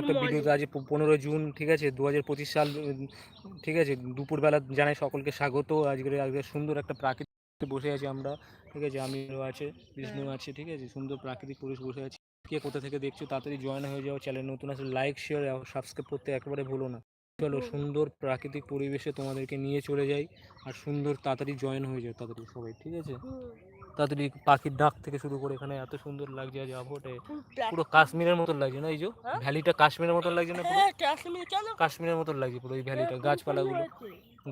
একটা ভিডিওতে আজ পনেরো জুন ঠিক আছে দু হাজার পঁচিশ সাল ঠিক আছে দুপুরবেলা জানাই সকলকে স্বাগত। আজকে আজকে সুন্দর একটা প্রাকৃতিক বসে আছি আমরা ঠিক আছে আমিরও আছে বিষ্ণু আছে ঠিক আছে সুন্দর প্রাকৃতিক পরিবেশ বসে আছি। কে কোথা থেকে দেখছ তাড়াতাড়ি জয়েন হয়ে যাও চ্যানেল নতুন আসলে লাইক শেয়ার সাবস্ক্রাইব করতে একেবারে ভুলো না। চলো সুন্দর প্রাকৃতিক পরিবেশে তোমাদেরকে নিয়ে চলে যাই আর সুন্দর তাড়াতাড়ি জয়েন হয়ে যাও তাড়াতাড়ি সবাই ঠিক আছে? তাড়াতাড়ি পাখির ডাক থেকে শুরু করে এখানে এত সুন্দর লাগছে আজ আবহাওয়াটা। পুরো কাশ্মীরের মতন লাগছে না এই যে? হ্যাঁ? ভ্যালিটা কাশ্মীরের মতন লাগছে না পুরো? হ্যাঁ কাশ্মীরের মতন লাগছে পুরো এই ভ্যালিটা গাছপালাগুলো।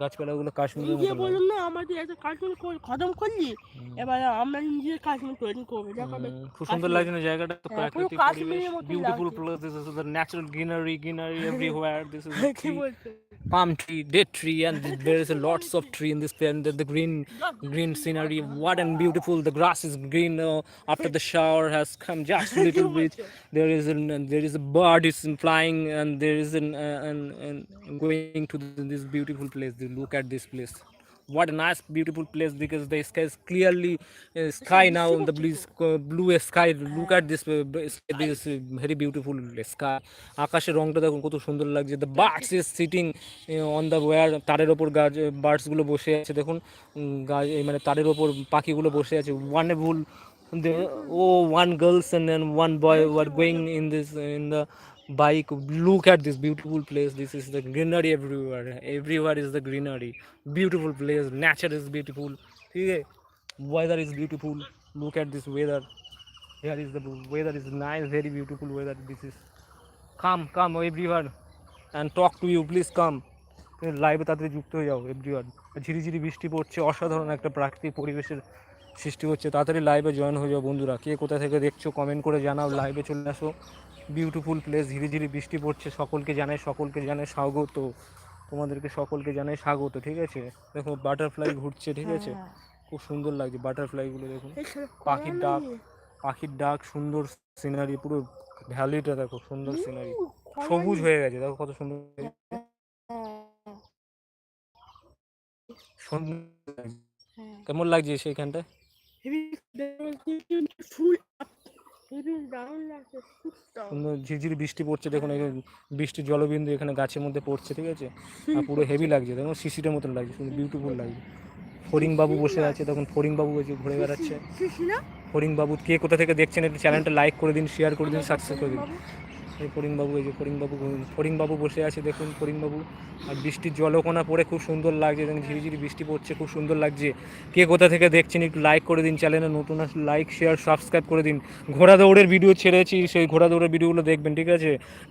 গাছপালাগুলো কাশ্মীরের মতন বলুন না আমাদের একটা কাশ্মীর খতম করলি। এবার আমরা নিজে কাশ্মীর তৈরি করব খুব সুন্দর লাগছে না জায়গাটা তো হ্যাঁ, প্রাকৃতিক beautiful. Place this is the natural greenery greenery everywhere this is palm tree date tree and there is a lots of tree in this the, the green green scenery what and beautiful the grass is green uh, after the shower has come just a little bit there is an there is a bird is flying and there is an uh, and, and going to this beautiful place. Look at this place what a nice beautiful place because the sky is clearly uh, sky now the blue sc- blue sky. Look at this uh, this uh, very beautiful sky. আকাশের রংটা দেখুন কত সুন্দর লাগছে। The birds is sitting on the wire তারের ওপর গাছ বার্ডসগুলো বসে আছে। দেখুন গাছ মানে তারের ওপর পাখিগুলো বসে আছে। ওয়ানেবল ও one girls and then one boy were going in this in the bike look at this beautiful place this is the greenery everywhere everywhere is the greenery beautiful place nature is beautiful ঠিক আছে weather is beautiful look at this weather here is the weather is nice very beautiful weather this is come come everywhere and talk to you please come লাইভে তাড়াতাড়ি যুক্ত হয়ে যাও everywhere ঝিরিঝিরি বৃষ্টি পড়ছে, অসাধারণ একটা প্রাকৃতিক পরিবেশের সৃষ্টি হচ্ছে তাড়াতাড়ি লাইভে জয়েন হয়ে যাও বন্ধুরা। কে কোথা থেকে দেখছ কমেন্ট করে জানাও লাইভে চলে আসো। বিউটিফুল প্লেস ধীরে ধীরে বৃষ্টি পড়ছে সকলকে জানাই সকলকে জানাই স্বাগত। তোমাদেরকে সকলকে জানাই স্বাগত ঠিক আছে? দেখো বাটারফ্লাই ঘুরছে ঠিক আছে? খুব সুন্দর লাগছে বাটারফ্লাইগুলো দেখুন পাখির ডাক পাখির ডাক সুন্দর সিনারি পুরো ভ্যালিটা দেখো সুন্দর সিনারি সবুজ হয়ে গেছে দেখো কত সুন্দর। সুন্দর কেমন লাগছে সেখানটা ফুল সুন্দর ঝিরঝির বৃষ্টি পড়ছে দেখুন এই বৃষ্টির জলবিন্দু এখানে গাছের মধ্যে পড়ছে ঠিক আছে? আর পুরো হেভি লাগছে দেখুন শিশিরের মতন লাগছে সুন্দর বিউটিফুল লাগছে। ফরিং বাবু বসে আছে তখন ফরিং বাবু বসে যে ঘুরে বেড়াচ্ছে। বাবু কে কোথা থেকে দেখছেন একটু চ্যানেলটা লাইক করে দিন শেয়ার করে দিন সাবস্ক্রাইব করে দিন। এই ফরিংবাবু এই যে ফরিংবাবু ফরিংবাবু বসে আছে দেখুন ফরিংবাবু আর বৃষ্টির জলকোনা পড়ে খুব সুন্দর লাগছে, দেখুন, ঝিরিঝিরি বৃষ্টি পড়ছে, খুব সুন্দর লাগছে। কে কোথা থেকে দেখছেন একটু লাইক করে দিন চ্যানেলে নতুন লাইক শেয়ার সাবস্ক্রাইব করে দিন। ঘোড়া দৌড়ের ভিডিও ছেড়েছি সেই ঘোড়া দৌড়ের ভিডিওগুলো দেখবেন, ঠিক আছে?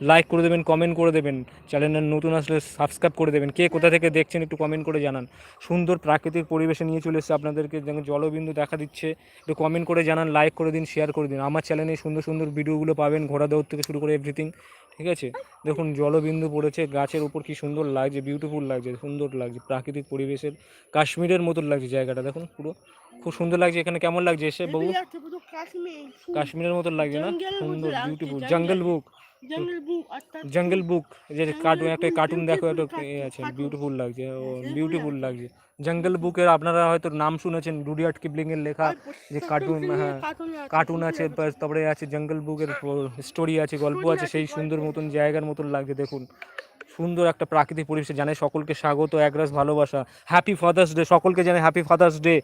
লাইক করে দেবেন কমেন্ট করে দেবেন চ্যানেলের নতুন আসলে সাবস্ক্রাইব করে দেবেন। কে কোথা থেকে দেখছেন একটু কমেন্ট করে জানান। সুন্দর প্রাকৃতিক পরিবেশে নিয়ে চলে এসেছে আপনাদেরকে জলবিন্দু দেখা দিচ্ছে। একটু কমেন্ট করে জানান লাইক করে দিন শেয়ার করে দিন। আমার চ্যানেলে সুন্দর সুন্দর ভিডিওগুলো পাবেন ঘোড়া দৌড় থেকে শুরু করে এভরিথিং ঠিক আছে? দেখুন জলবিন্দু পড়েছে গাছের উপর কি সুন্দর লাগছে বিউটিফুল লাগছে সুন্দর লাগছে প্রাকৃতিক পরিবেশের কাশ্মীরের মতন লাগছে জায়গাটা দেখুন পুরো খুব সুন্দর লাগছে এখানে কেমন লাগছে এসে ফুল কাশ্মীরের মতন লাগছে না? সুন্দর বিউটিফুল। জঙ্গল বুক জঙ্গল বুক যে কার্টুন একটা কার্টুন দেখো একটা এ আছে বিউটিফুল লাগছে ও বিউটিফুল লাগছে। জঙ্গল বুকের আপনারা হয়তো নাম শুনেছেন রুডিয়ার্ট কিপলিং এর লেখা যে কার্টুন হ্যাঁ কার্টুন আছে তারপরে আছে জঙ্গল বুকের স্টোরি আছে গল্প আছে সেই সুন্দর মতন জায়গার মতন লাগছে দেখুন। সুন্দর একটা প্রাকৃতিক পরিবেশে জানাই সকলকে স্বাগত একরাস ভালোবাসা। হ্যাপি ফাদার্স ডে সকলকে জানে হ্যাপি ফাদার্স ডে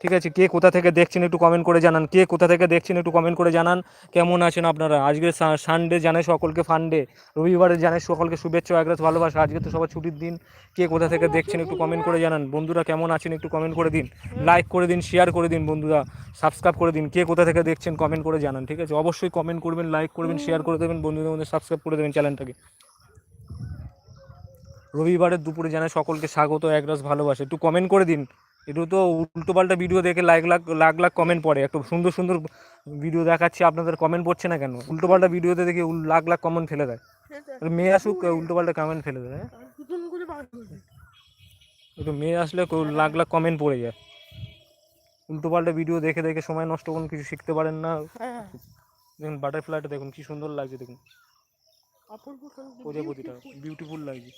ঠিক আছে, কে কোথা থেকে দেখছেন একটু কমেন্ট করে জানান। কে কোথা থেকে দেখছেন একটু কমেন্ট করে জানান। কেমন আছেন আপনারা? আজকে সানডে জানাই সকলকে ফান্ডে রবিবারে জানাই সকলকে শুভেচ্ছা ও একরাস ভালোবাসা। আজকে তো সবার ছুটির দিন। কে কোথা থেকে দেখছেন একটু কমেন্ট করে জানান। বন্ধুরা কেমন আছেন একটু কমেন্ট করে দিন। লাইক করে দিন শেয়ার করে দিন বন্ধুরা। সাবস্ক্রাইব করে দিন। কে কোথা থেকে দেখছেন কমেন্ট করে জানান, ঠিক আছে? অবশ্যই কমেন্ট করবেন লাইক করবেন শেয়ার করে দেবেন, বন্ধুদের মধ্যে সাবস্ক্রাইব করে দেবেন চ্যানেলটাকে রবিবারের দুপুরে জানাই সকলকে স্বাগত একরাস ভালোবাসে। একটু কমেন্ট করে দিন। একটু তো উল্টোপাল্টা ভিডিও দেখে লাখ লাখ লাখ লাখ কমেন্ট পড়ে। একটু সুন্দর সুন্দর ভিডিও দেখাচ্ছি আপনাদের কমেন্ট পড়ছে না কেন? উল্টোপাল্টা ভিডিওতে দেখে লাখ লাখ কমেন্ট ফেলে দেয়। মেয়ে আসুক উল্টোপাল্টা কমেন্ট ফেলে দেয় হ্যাঁ? একটু মেয়ে আসলে কেউ লাখ লাখ কমেন্ট পড়ে যায়। উল্টোপাল্টা ভিডিও দেখে দেখে সময় নষ্ট করুন কিছু শিখতে পারেন না। দেখুন বাটারফ্লাইটা দেখুন কি সুন্দর লাগছে দেখুন। প্রজাপতিটা বিউটিফুল লাগছে।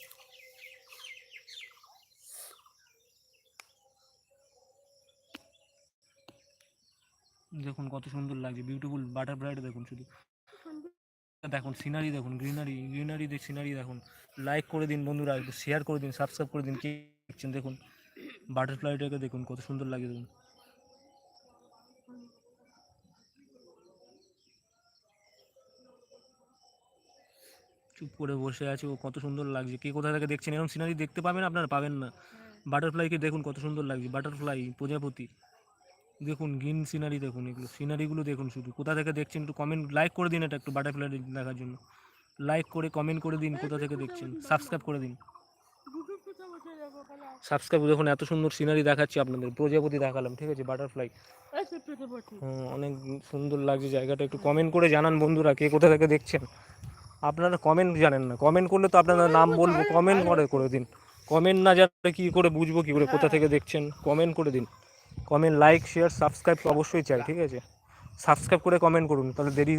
দেখুন কত সুন্দর লাগছে বিউটিফুল বাটারফ্লাইটা দেখুন শুধু। দেখুন সিনারি দেখুন গ্রিনারি গ্রিনারি দেখ সিনারি দেখুন। লাইক করে দিন বন্ধুরা একটু শেয়ার করে দিন সাবস্ক্রাইব করে দিন কে দেখছেন দেখুন। বাটারফ্লাইটাকে দেখুন কত সুন্দর লাগে দেখুন। চুপ করে বসে আছে ও কত সুন্দর লাগছে। কে কোথা থেকে দেখছেন? এরকম সিনারি দেখতে পাবেন আপনারা? পাবেন না। বাটারফ্লাইকে দেখুন কত সুন্দর লাগছে। বাটারফ্লাই প্রজাপতি। দেখুন গ্রিন সিনারি দেখুন এগুলো। সিনারিগুলো দেখুন শুধু। কোথা থেকে দেখছেন একটু কমেন্ট লাইক করে দিন এটা একটু বাটারফ্লাই দেখার জন্য। লাইক করে কমেন্ট করে দিন কোথা থেকে দেখছেন। সাবস্ক্রাইব করে দিন। সাবস্ক্রাইব দেখুন, এত সুন্দর সিনারি দেখাচ্ছি আপনাদের। প্রজাপতি দেখালাম, ঠিক আছে? বাটারফ্লাই পেটে অনেক সুন্দর লাগছে জায়গাটা। একটু কমেন্ট করে জানান বন্ধুরা কে কোথা থেকে দেখছেন। আপনারা কমেন্ট জানেন না। কমেন্ট করলে তো আপনারা নাম বলব। কমেন্ট করে করে দিন। কমেন্ট না জানলে কী করে বুঝব, কী করে কোথা থেকে দেখছেন? কমেন্ট করে দিন। কমেন্ট লাইক শেয়ার সাবস্ক্রাইব অবশ্যই চাই ঠিক আছে? সাবস্ক্রাইব করে কমেন্ট করুন তাহলে দেরি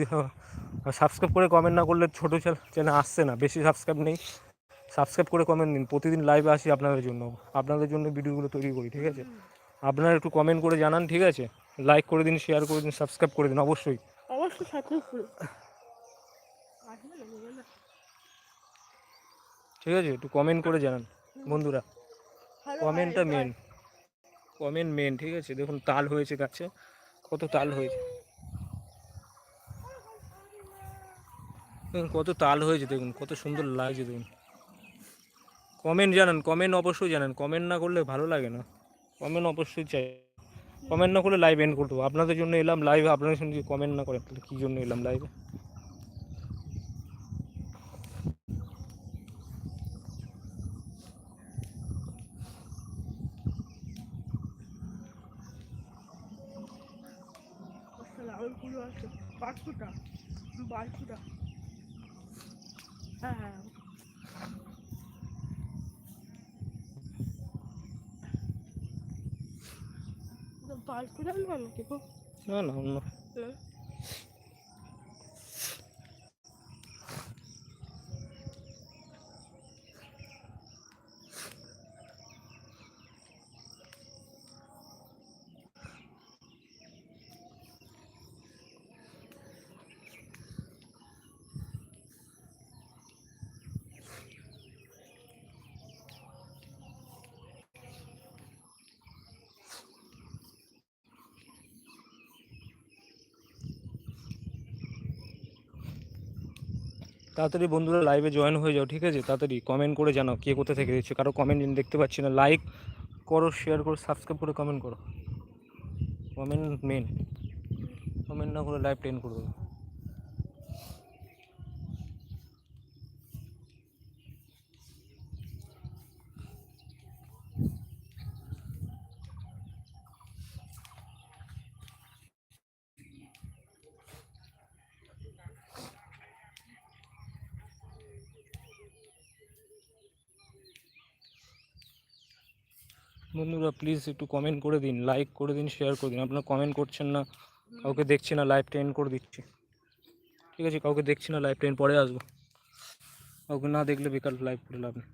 সাবস্ক্রাইব করে কমেন্ট না করলে ছোটো চ্যানেল আসছে না বেশি সাবস্ক্রাইব নেই। সাবস্ক্রাইব করে কমেন্ট দিন প্রতিদিন লাইভে আসি আপনাদের জন্য আপনাদের জন্য ভিডিওগুলো তৈরি করি ঠিক আছে? আপনারা একটু কমেন্ট করে জানান ঠিক আছে? লাইক করে দিন শেয়ার করে দিন সাবস্ক্রাইব করে দিন অবশ্যই। অবশ্যই ঠিক আছে একটু কমেন্ট করে জানান বন্ধুরা। কমেন্টটা মেন কমেন্ট মেন ঠিক আছে? দেখুন, তাল হয়েছে গাছে কত তাল হয়েছে? দেখুন, কত তাল হয়েছে, দেখুন, কত সুন্দর লাগছে, দেখুন। কমেন্ট জানান কমেন্ট অবশ্যই জানান। কমেন্ট না করলে ভালো লাগে না। কমেন্ট অবশ্যই চাই। কমেন্ট না করলে লাইভ এন্ড করে দেবো। আপনাদের জন্য এলাম লাইভে আপনাদের সঙ্গে কমেন্ট না করেন কী জন্য এলাম লাইভে আসলে আউলগুলো আছে পাঁচশোটা বাইশশোটা হ্যাঁ হ্যাঁ। বাইশশোটা না নাকি না না অন্য। তাড়াতাড়ি বন্ধুরা লাইভে জয়েন হয়ে যাও, ঠিক আছে? তাড়াতাড়ি কমেন্ট করে জানাও কে কোথা থেকে দিচ্ছে কারও কমেন্ট দেখতে পাচ্ছি না। লাইক করো শেয়ার করো সাবস্ক্রাইব করে কমেন্ট করো। কমেন্ট মেন কমেন্ট না করে লাইভ টেন করে দেবো। বন্ধুরা প্লিজ একটু কমেন্ট করে দিন লাইক করে দিন শেয়ার করে দিন। আপনারা কমেন্ট করছেন না, কাউকে দেখছি না লাইভ ট্রেন করে দিচ্ছি। ঠিক আছে, কাউকে দেখছি না লাইভ ট্রেন পরে আসব। কাউকে না দেখলে বেকার লাইভ করে লাভ নেই।